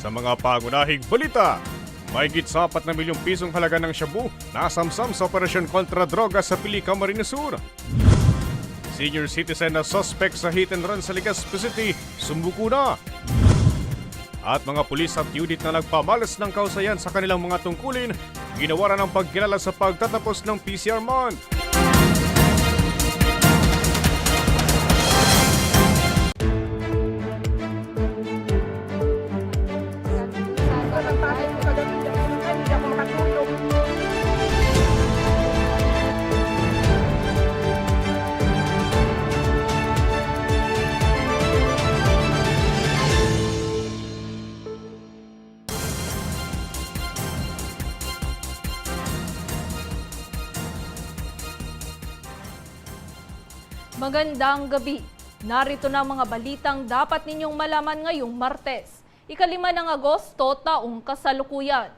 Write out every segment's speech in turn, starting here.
Sa mga pagunahing balita, Mahigit sa 4 na milyong pisong halaga ng shabu nasamsam sa operasyon kontra droga sa Pilica, Camarines Sur. Senior citizen na suspect sa hit and run sa Legazpi City, sumuko na. At mga pulis at unit na nagpamalas ng kausayan sa kanilang mga tungkulin, ginawa na ng pagkilala sa pagtatapos ng PCR month. Magandang gabi. Narito na mga balitang dapat ninyong malaman ngayong Martes, ikalima ng Agosto taong kasalukuyan.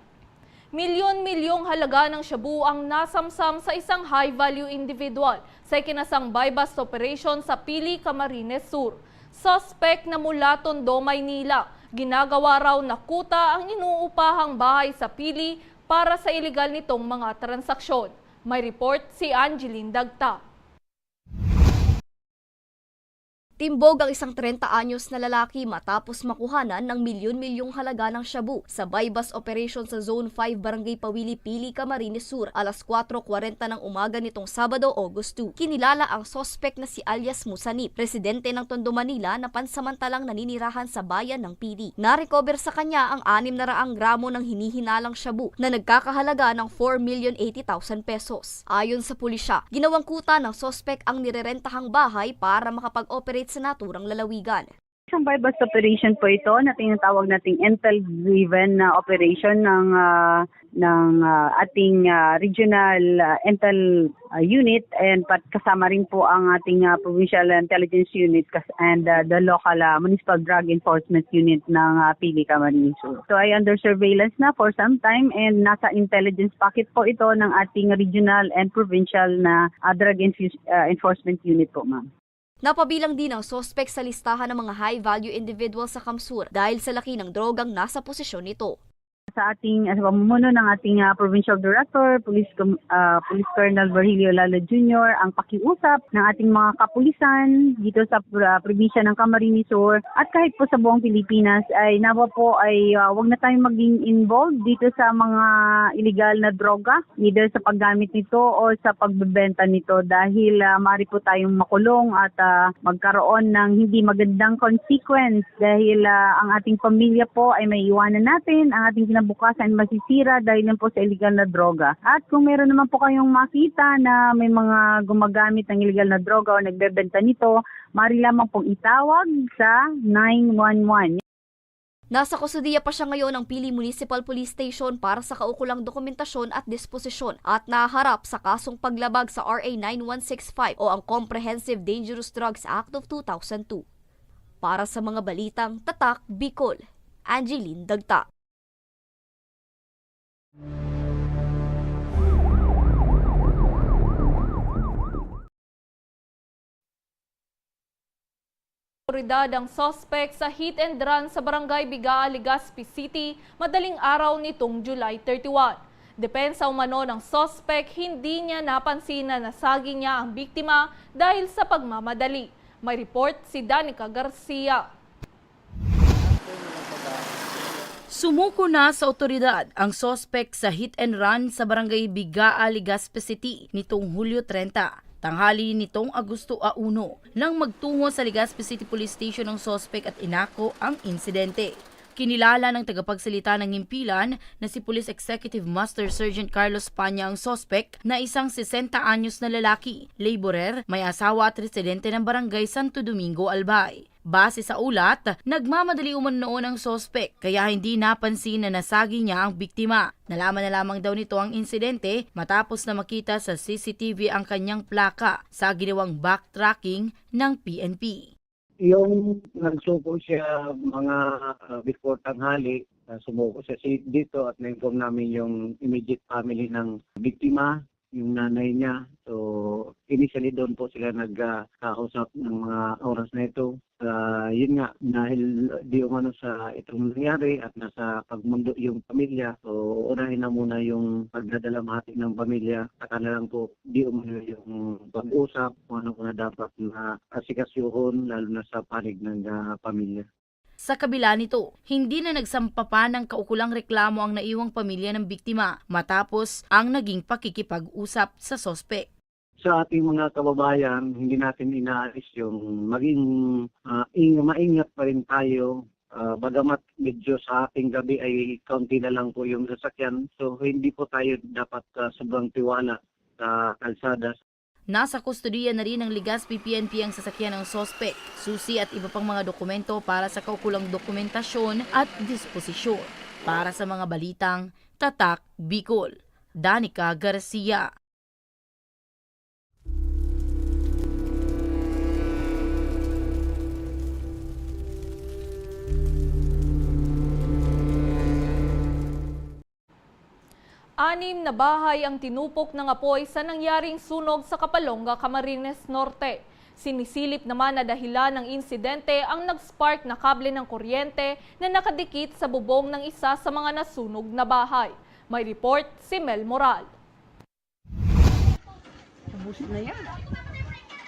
Milyon-milyong halaga ng shabu ang nasamsam sa isang high-value individual sa ikinasang buy-bust operation sa Pili, Camarines Sur. Suspect na mula Tondo, Maynila. Ginagawa raw na kuta ang inuupahang bahay sa Pili para sa iligal nitong mga transaksyon. May report si Angeline Dagta. Timbog ang isang 30 anyos na lalaki matapos makuhanan ng milyon-milyong halaga ng shabu sa buy-bus operation sa Zone 5 Barangay Pawili, Pili, Camarines Sur alas 4.40 ng umaga nitong Sabado, August 2. Kinilala ang sospek na si alias Musanip, residente ng Tondo, Manila na pansamantalang naninirahan sa bayan ng Pili. Narecover sa kanya ang 600 gramo ng hinihinalang shabu na nagkakahalaga ng 4,080,000 pesos. Ayon sa pulisya, ginawang kuta ng sospek ang nirerentahang bahay para makapag-operate sa naturang lalawigan. Isang bypass operation po ito na tinatawag nating Intel-driven na operation ng ah, ng ah, ating ah, regional ah, Intel ah, unit and pat kasama rin po ang ating ah, provincial intelligence unit and ah, the local ah, municipal drug enforcement unit ng uh, Pili Camarines. So ay under surveillance na for some time and nasa intelligence packet po ito ng ating regional and provincial na ah, drug ah, enforcement unit po ma'am. Napabilang din ang sospek sa listahan ng mga high-value individual sa Kamsur dahil sa laki ng drogang nasa posisyon nito. Sa ating uh, pamumuno ng ating ah, provincial director, Police ah, Police Colonel Virgilio Lalo Jr., ang pakiusap ng ating mga kapulisan dito sa uh, probinsya ng Camarines Sur at kahit po sa buong Pilipinas ay nawa po ay ah, wag na tayong maging involved dito sa mga illegal na droga, either sa paggamit nito o sa pagbebenta nito dahil uh, mari po tayong makulong at ah, magkaroon ng hindi magandang consequence dahil ah, ang ating pamilya po ay may iwanan natin, ang ating kinabukasan masisira dahil lang po sa illegal na droga. At kung meron naman po kayong makita na may mga gumagamit ng illegal na droga o nagbebenta nito, mari lamang pong itawag sa 911. Nasa kusudiya pa siya ngayon ng Pili Municipal Police Station para sa kaukulang dokumentasyon at disposisyon at naharap sa kasong paglabag sa RA 9165 o ang Comprehensive Dangerous Drugs Act of 2002. Para sa mga balitang Tatak Bicol, Angeline Dagta. Otoridad ang suspect sa hit and run sa Barangay Bigaa, Legazpi City madaling araw nitong July 31. Depensa umano ng suspect, hindi niya napansin na nasagi niya ang biktima dahil sa pagmamadali. May report si Danica Garcia. Sumuko na sa otoridad ang sospek sa hit and run sa barangay Bigaa, Legazpi City nitong Hulyo 30. Tanghali nitong Agosto 1 nang magtungo sa Legazpi City Police Station ng sospek at inako ang insidente. Kinilala ng tagapagsalita ng himpilan na si Police Executive Master Sergeant Carlos Panya ang sospek na isang 60 anyos na lalaki, laborer, may asawa at residente ng barangay Santo Domingo, Albay. Base sa ulat, nagmamadali umano noon ang sospek kaya hindi napansin na nasagi niya ang biktima. Nalaman na lamang daw nito ang insidente matapos na makita sa CCTV ang kanyang plaka sa ginawang backtracking ng PNP. Yung nagsuko siya mga uh, before tanghali, uh, sumuko siya si- dito at na-inform namin yung immediate family ng biktima yung nanay niya. So, initially doon po sila nagkausap ng mga oras na ito. Ah, yun nga, dahil di umano sa itong nangyari at nasa pagmundo yung pamilya, so unahin na muna yung pagdadalamhati ng pamilya. Saka na lang po di umano yung pag-usap kung ano na dapat na asikasyuhon lalo na sa panig ng ah, pamilya. Sa kabila nito, hindi na nagsampa pa ng kaukulang reklamo ang naiwang pamilya ng biktima matapos ang naging pakikipag-usap sa sospek. sa ating mga kababayan, hindi natin inaalis yung maging ah, ing- maingat pa rin tayo. Ah, bagamat medyo sa ating gabi ay kaunti na lang po yung sasakyan. So hindi po tayo dapat ah, sobrang tiwala sa kalsada. Nasa kustodiya na rin ng Ligaspi PNP ang sasakyan ng sospek, susi at iba pang mga dokumento para sa kaukulang dokumentasyon at disposisyon. Para sa mga balitang Tatak Bicol, Danica Garcia. Anim na bahay ang tinupok ng apoy sa nangyaring sunog sa Kapalonga, Camarines Norte. Sinisilip naman na dahilan ng insidente ang nag-spark na kable ng kuryente na nakadikit sa bubong ng isa sa mga nasunog na bahay. May report si Mel Moral.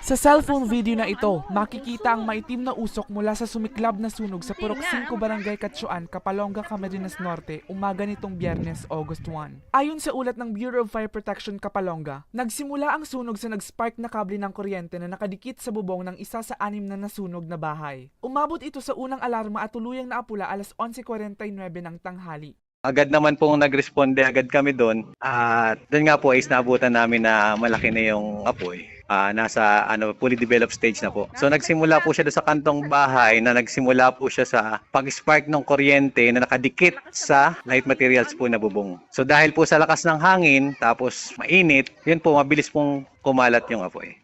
Sa cellphone video na ito, makikita ang maitim na usok mula sa sumiklab na sunog sa Purok 5 Barangay Katsuan, Kapalonga, Camarines Norte, umaga nitong biyernes, August 1. Ayon sa ulat ng Bureau of Fire Protection Kapalonga, nagsimula ang sunog sa nag-spark na kable ng kuryente na nakadikit sa bubong ng isa sa anim na nasunog na bahay. Umabot ito sa unang alarma at tuluyang naapula alas 11.49 ng tanghali. Agad naman pong nagresponde agad kami doon. At doon nga po is naabutan namin na malaki na yung apoy. Ah, nasa ano fully developed stage na po. So nagsimula po siya doon sa kantong bahay na nagsimula po siya sa pag-spark ng kuryente na nakadikit sa light materials po na bubong. So dahil po sa lakas ng hangin tapos mainit, yun po mabilis pong kumalat yung apoy.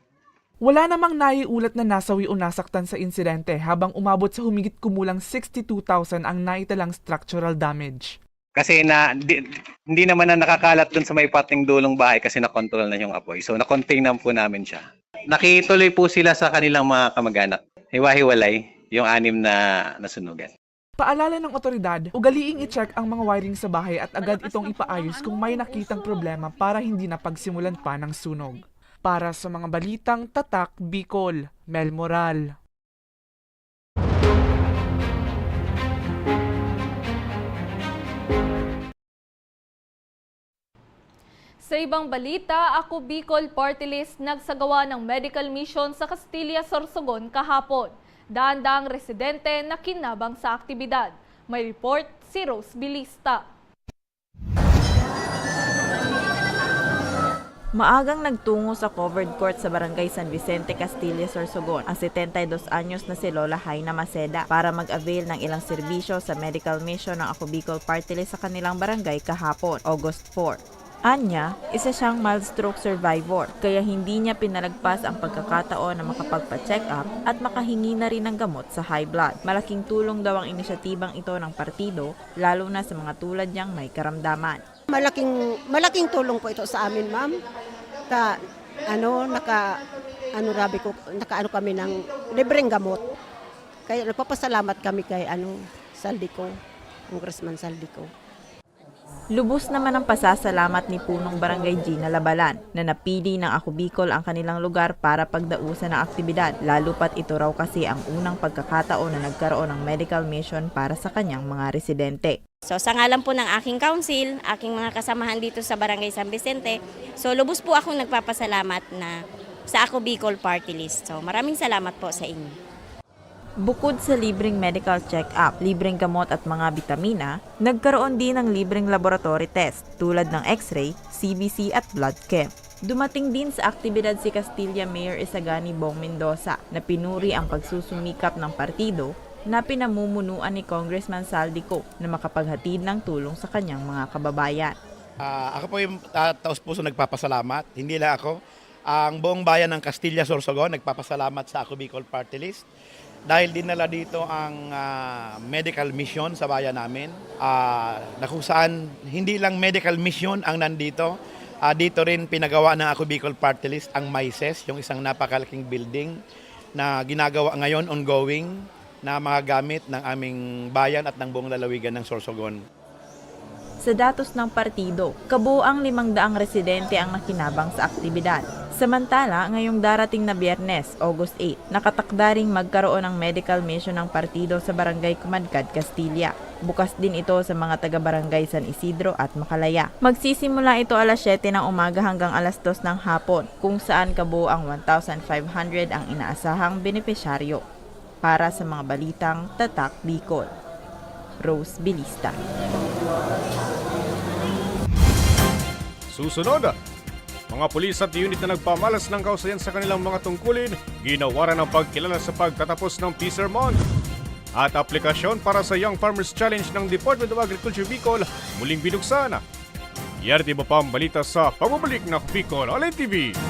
Wala namang naiulat na nasawi o nasaktan sa insidente habang umabot sa humigit kumulang 62,000 ang naitalang structural damage. Kasi na di- hindi naman na nakakalat doon sa may pating dulong bahay kasi na-control na yung apoy. So na-contain na po namin siya. Nakituloy po sila sa kanilang mga kamag-anak. Hiwa-hiwalay yung anim na nasunugan. Paalala ng otoridad, ugaliing i-check ang mga wiring sa bahay at agad itong ipaayos kung may nakitang problema para hindi na pagsimulan pa ng sunog. Para sa mga balitang Tatak Bicol, Mel Moral. Sa ibang balita, ako Bicol Party List nagsagawa ng medical mission sa Castilla, Sorsogon kahapon. Daan-daang residente na kinabang sa aktibidad. May report si Rose Bilista. Maagang nagtungo sa covered court sa barangay San Vicente, Castilla, Sorsogon ang 72 anyos na si Lola Haina Maceda para mag-avail ng ilang serbisyo sa medical mission ng Ako Bicol Party List sa kanilang barangay kahapon, August 4. Anya, isa siyang mild stroke survivor, kaya hindi niya pinalagpas ang pagkakataon na makapagpa-check up at makahingi na rin ng gamot sa high blood. Malaking tulong daw ang inisyatibang ito ng partido, lalo na sa mga tulad niyang may karamdaman. Malaking malaking tulong po ito sa amin, ma'am. Ta ano naka ano rabi ko nakaano kami ng libreng gamot. Kaya nagpapasalamat kami kay ano Saldico, Congressman Saldico. Lubos naman ang pasasalamat ni Punong Barangay Gina Labalan na napili ng Ako Bicol ang kanilang lugar para pagdausan ng aktibidad, lalo pat ito raw kasi ang unang pagkakataon na nagkaroon ng medical mission para sa kanyang mga residente. So sa ngalan po ng aking council, aking mga kasamahan dito sa Barangay San Vicente, so lubos po akong nagpapasalamat na sa Ako Bicol Party List. So maraming salamat po sa inyo. Bukod sa libreng medical check-up, libreng gamot at mga bitamina, nagkaroon din ng libreng laboratory test tulad ng x-ray, CBC at blood chem. Dumating din sa aktibidad si Castilla Mayor Isagani Bong Mendoza na pinuri ang pagsusumikap ng partido na pinamumunuan ni Congressman Saldico na makapaghatid ng tulong sa kanyang mga kababayan. Ah, ako po yung uh, taos puso nagpapasalamat. Hindi lang ako. Ang buong bayan ng Castilla Sorsogon nagpapasalamat sa Ako Bicol Party List dahil dinala dito ang ah, medical mission sa bayan namin. Ah, na kung saan hindi lang medical mission ang nandito, Ah, dito rin pinagawa ng Ako Bicol Party List ang MICES, yung isang napakalaking building na ginagawa ngayon ongoing na mga gamit ng aming bayan at ng buong lalawigan ng Sorsogon. Sa datos ng partido, kabuang 500 residente ang nakinabang sa aktibidad. Samantala, ngayong darating na biyernes, August 8, nakatakda ring magkaroon ng medical mission ng partido sa Barangay Kumadkad, Castilla. Bukas din ito sa mga taga-barangay San Isidro at Makalaya. Magsisimula ito alas 7 ng umaga hanggang alas 2 ng hapon, kung saan kabuang 1,500 ang inaasahang benepisyaryo. Para sa mga balitang Tatak Bicol. Rose Bilista. Susunod, mga pulis at unit na nagpamalas ng kausayan sa kanilang mga tungkulin, ginawaran ng pagkilala sa pagtatapos ng Peace Month. At aplikasyon para sa Young Farmers Challenge ng Department of Agriculture Bicol muling binuksan. Yan iba pa ang balita sa pababalik ng Bicol Online TV.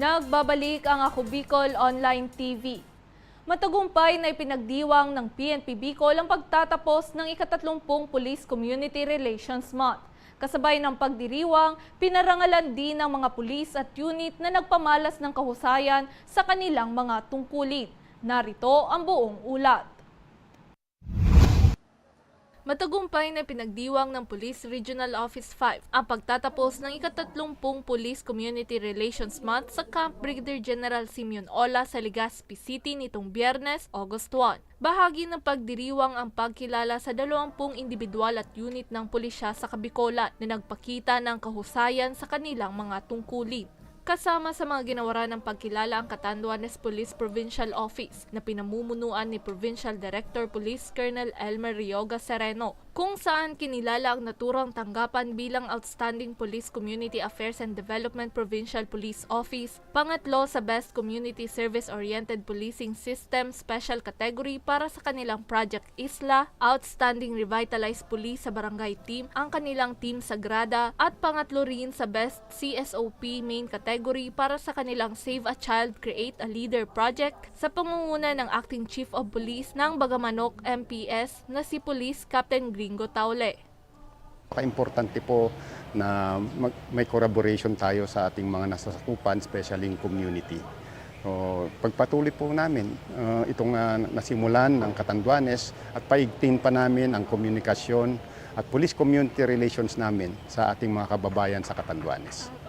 Nagbabalik ang Ako Bicol Online TV. Matagumpay na ipinagdiwang ng PNP Bicol ang pagtatapos ng ikatatlumpung Police Community Relations Month. Kasabay ng pagdiriwang, pinarangalan din ng mga pulis at unit na nagpamalas ng kahusayan sa kanilang mga tungkulin. Narito ang buong ulat. Matagumpay na pinagdiwang ng Police Regional Office 5 ang pagtatapos ng ikatatlumpung Police Community Relations Month sa Camp Brigadier General Simeon Ola sa Legazpi City nitong Biyernes, August 1. Bahagi ng pagdiriwang ang pagkilala sa 20 individual at unit ng pulisya sa Kabikolan na nagpakita ng kahusayan sa kanilang mga tungkulin. Kasama sa mga ginawaran ng pagkilala ang Catanduanes Police Provincial Office na pinamumunuan ni Provincial Director Police Colonel Elmer Rioga Sereno kung saan kinilala ang naturang tanggapan bilang Outstanding Police Community Affairs and Development Provincial Police Office, pangatlo sa Best Community Service-Oriented Policing System Special Category para sa kanilang Project Isla, Outstanding Revitalized Police sa Barangay Team, ang kanilang Team Sagrada, at pangatlo rin sa Best CSOP Main Category para sa kanilang Save a Child Create a Leader Project. Sa pangunguna ng Acting Chief of Police ng Bagamanok MPS na si Police Captain Gringo Taule. Importante po na may collaboration tayo sa ating mga nasasakupan, especially in community. So, pagpatuloy po namin uh, itong uh, nasimulan ng Katanduanes at paigtin pa namin ang komunikasyon at police community relations namin sa ating mga kababayan sa Katanduanes.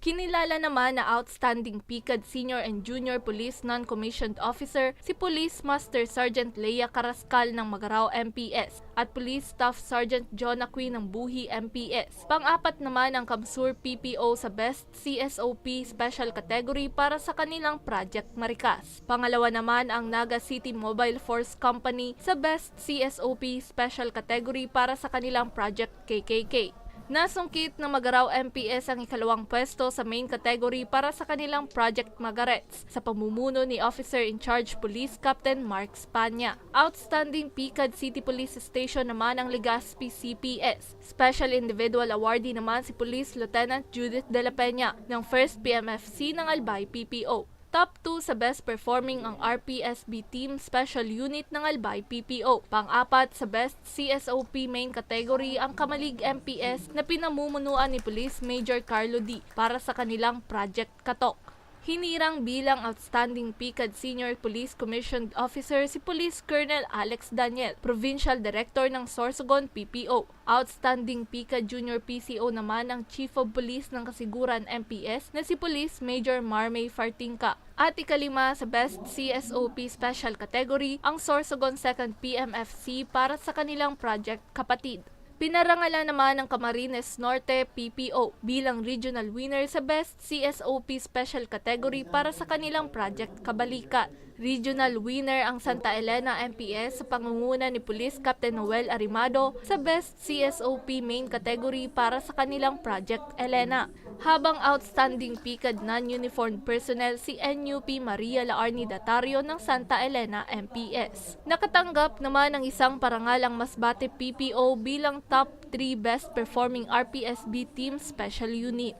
Kinilala naman na Outstanding PICAD Senior and Junior Police Non-Commissioned Officer si Police Master Sergeant Leia Carascal ng Magarao MPS at Police Staff Sergeant John Aquin ng Buhi MPS. Pang-apat naman ang Kamsur PPO sa Best CSOP Special Category para sa kanilang Project Maricas. Pangalawa naman ang Naga City Mobile Force Company sa Best CSOP Special Category para sa kanilang Project KKK. Nasungkit ng Magaraw MPS ang ikalawang pwesto sa main category para sa kanilang Project Magarets sa pamumuno ni Officer in Charge Police Captain Mark Spanya. Outstanding PICAD City Police Station naman ang Legazpi CPS. Special Individual Awardee naman si Police Lieutenant Judith De La Peña ng 1st PMFC ng Albay PPO. Top 2 sa best performing ang RPSB Team Special Unit ng Albay PPO. Pang-apat sa best CSOP main category ang Kamalig MPS na pinamumunuan ni Police Major Carlo D para sa kanilang Project Katok. Hinirang bilang Outstanding PICAD Senior Police Commissioned Officer si Police Colonel Alex Daniel, Provincial Director ng Sorsogon PPO. Outstanding PICAD Junior PCO naman ang Chief of Police ng Kasiguran MPS na si Police Major Marmay Fartingka. At ikalima sa Best CSOP Special Category ang Sorsogon 2nd PMFC para sa kanilang Project Kapatid. Pinarangalan naman ng Camarines Norte PPO bilang regional winner sa Best CSOP Special Category para sa kanilang Project Kabalikat. Regional winner ang Santa Elena MPS sa pangunguna ni Police Captain Noel Arimado sa Best CSOP Main Category para sa kanilang Project Elena. Habang outstanding PICAD non-uniformed personnel si NUP Maria Laarni Datario ng Santa Elena MPS. Nakatanggap naman ng isang parangalang Masbate PPO bilang top 3 best performing RPSB Team Special Unit.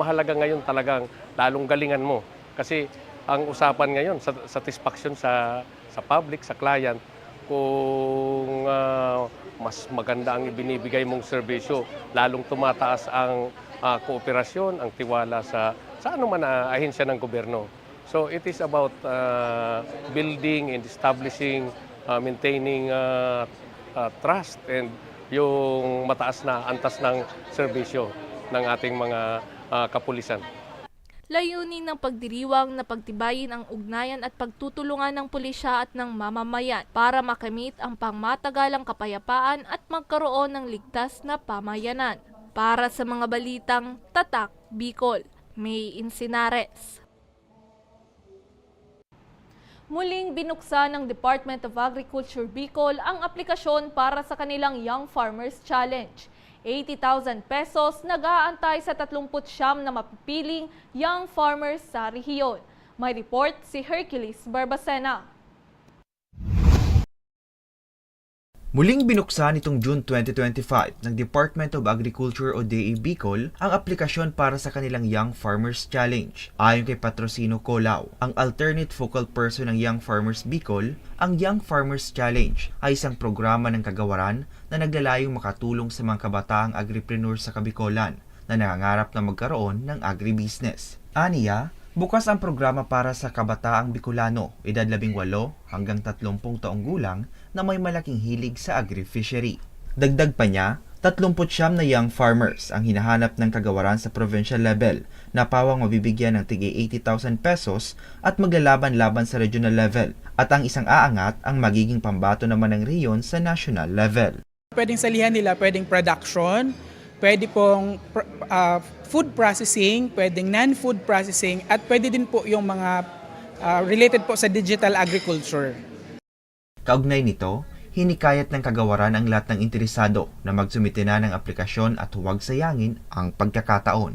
mahalaga ngayon talagang lalong galingan mo. Kasi ang usapan ngayon, sa satisfaction sa, sa public, sa client, kung ah, mas maganda ang ibinibigay mong serbisyo, lalong tumataas ang ah, kooperasyon, ang tiwala sa, sa ano man na ahensya ng gobyerno. So it is about ah, building and establishing, ah, maintaining ah, ah, trust and yung mataas na antas ng serbisyo ng ating mga ah, kapulisan. Layunin ng pagdiriwang na pagtibayin ang ugnayan at pagtutulungan ng pulisya at ng mamamayan para makamit ang pangmatagalang kapayapaan at magkaroon ng ligtas na pamayanan. Para sa mga balitang Tatak Bicol, May Insinares. Muling binuksan ng Department of Agriculture Bicol ang aplikasyon para sa kanilang Young Farmers Challenge. 80,000 pesos nag-aantay sa 39 na mapipiling young farmers sa rehiyon. May report si Hercules Barbacena. Muling binuksan itong June 2025 ng Department of Agriculture o DA Bicol ang aplikasyon para sa kanilang Young Farmers Challenge. Ayon kay Patrocino Colao, ang alternate focal person ng Young Farmers Bicol, ang Young Farmers Challenge ay isang programa ng kagawaran na naglalayong makatulong sa mga kabataang agripreneur sa Kabicolan na nangangarap na magkaroon ng agribusiness. Aniya, Bukas ang programa para sa kabataang Bicolano, edad 18 hanggang 30 taong gulang na may malaking hilig sa agri-fishery. Dagdag pa niya, 39 na young farmers ang hinahanap ng kagawaran sa provincial level na pawang mabibigyan ng tigi 80,000 pesos at maglalaban-laban sa regional level at ang isang aangat ang magiging pambato naman ng riyon sa national level. Pwedeng salihan nila, pwedeng production, pwede pong ah, food processing, pwedeng non-food processing, at pwede din po yung mga ah, related po sa digital agriculture. Kaugnay nito, Hinikayat ng kagawaran ang lahat ng interesado na magsumite na ng aplikasyon at huwag sayangin ang pagkakataon.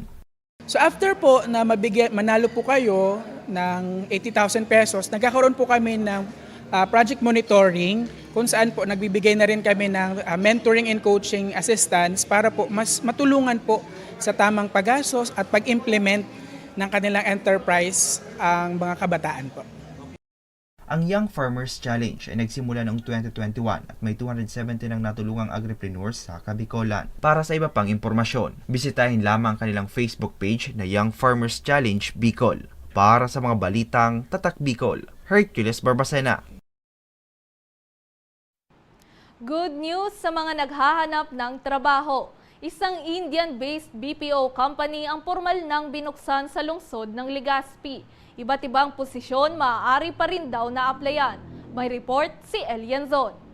So after po na mabigyan, manalo po kayo ng 80,000 pesos, nagkakaroon po kami ng ah, project monitoring kung saan po nagbibigay na rin kami ng ah, mentoring and coaching assistance para po mas matulungan po sa tamang paggasos at pag-implement ng kanilang enterprise ang mga kabataan po. Ang Young Farmers Challenge ay nagsimula noong 2021 at may 270 ng natulungang agripreneurs sa Kabikolan. Para sa iba pang impormasyon, bisitahin lamang ang kanilang Facebook page na Young Farmers Challenge Bicol. Para sa mga balitang Tatak Bicol, Hercules Barbacena. Good news sa mga naghahanap ng trabaho. Isang Indian-based BPO company ang formal nang binuksan sa lungsod ng Legazpi. Iba't ibang posisyon maaari pa rin daw na applyan. May report si Elian Zon.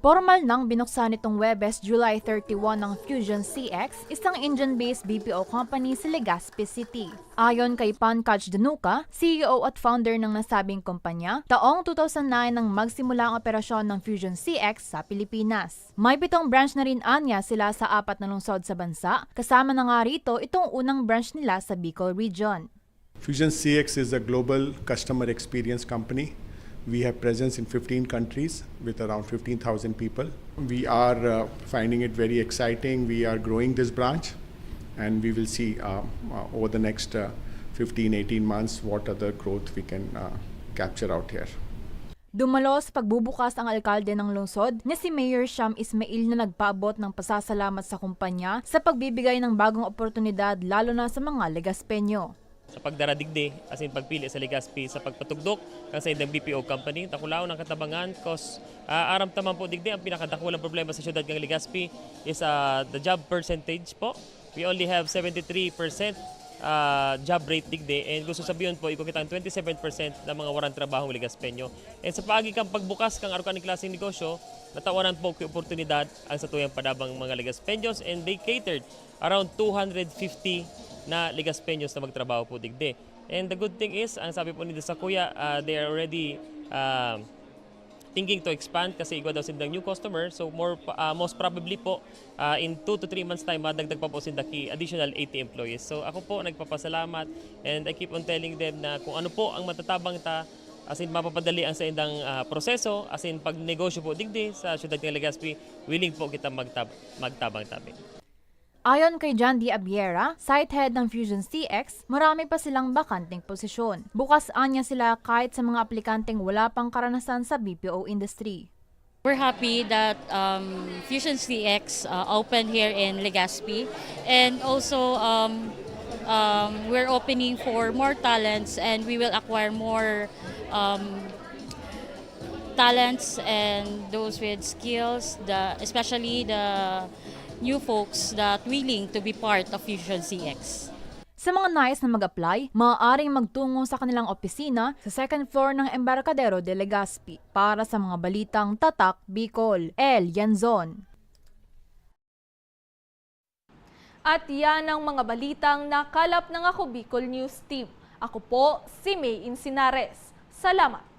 Formal nang binuksan nitong Webes July 31 ng Fusion CX, isang Indian-based BPO company sa Legazpi City. Ayon kay Pankaj Danuka, CEO at founder ng nasabing kumpanya, taong 2009 nang magsimula ang operasyon ng Fusion CX sa Pilipinas. May pitong branch na rin anya sila sa apat na lungsod sa bansa, kasama na nga rito itong unang branch nila sa Bicol Region. Fusion CX is a global customer experience company. We have presence in 15 countries with around 15,000 people. We are uh, finding it very exciting. We are growing this branch and we will see uh, uh, over the next uh, 15, 18 months what other growth we can uh, capture out here. Dumalo sa pagbubukas ang alkalde ng lungsod na si Mayor Sham Ismail na nagpaabot ng pasasalamat sa kumpanya sa pagbibigay ng bagong oportunidad lalo na sa mga Legaspenyo. Sa pagdaradigdi, as in pagpili sa Legazpi, sa pagpatugdok kan sa indang BPO company. Takulaw ng katabangan, cause uh, aram taman po digdi, ang pinakadakulang problema sa syudad ng Legazpi is uh, the job percentage po. We only have 73% uh, job rate digdi and gusto sabihin po iko kitang 27% ng mga warang trabaho ng Legazpenyo. And sa paagi kang pagbukas kang arukan ng klaseng negosyo, natawanan po kay oportunidad ang sa tuyang padabang mga Legazpenyos and they catered around 250 na Legaspenyos na magtrabaho po digdi. And the good thing is, ang sabi po nila sa kuya, uh, they are already uh, thinking to expand kasi igwa daw silang new customer. So more uh, most probably po uh, in 2 to 3 months time madagdag pa po sila ki additional 80 employees. So ako po nagpapasalamat and I keep on telling them na kung ano po ang matatabang ta as in mapapadali ang sa indang uh, proseso as in pag negosyo po digdi sa syudad ng Legazpi willing po kita magtab magtabang tabi. Ayon kay John D. Abiera, site head ng Fusion CX, marami pa silang bakanting posisyon. Bukas anya sila kahit sa mga aplikanteng wala pang karanasan sa BPO industry. We're happy that um, Fusion CX uh, opened here in Legazpi and also um, um, we're opening for more talents and we will acquire more um, talents and those with skills, the, especially the new folks that willing to be part of Fusion CX. Sa mga nais na mag-apply, maaaring magtungo sa kanilang opisina sa second floor ng Embarcadero de Legazpi para sa mga balitang Tatak Bicol. El Yanzon. At yan ang mga balitang nakalap ng ako Bicol News Team. Ako po si May Insinares. Salamat!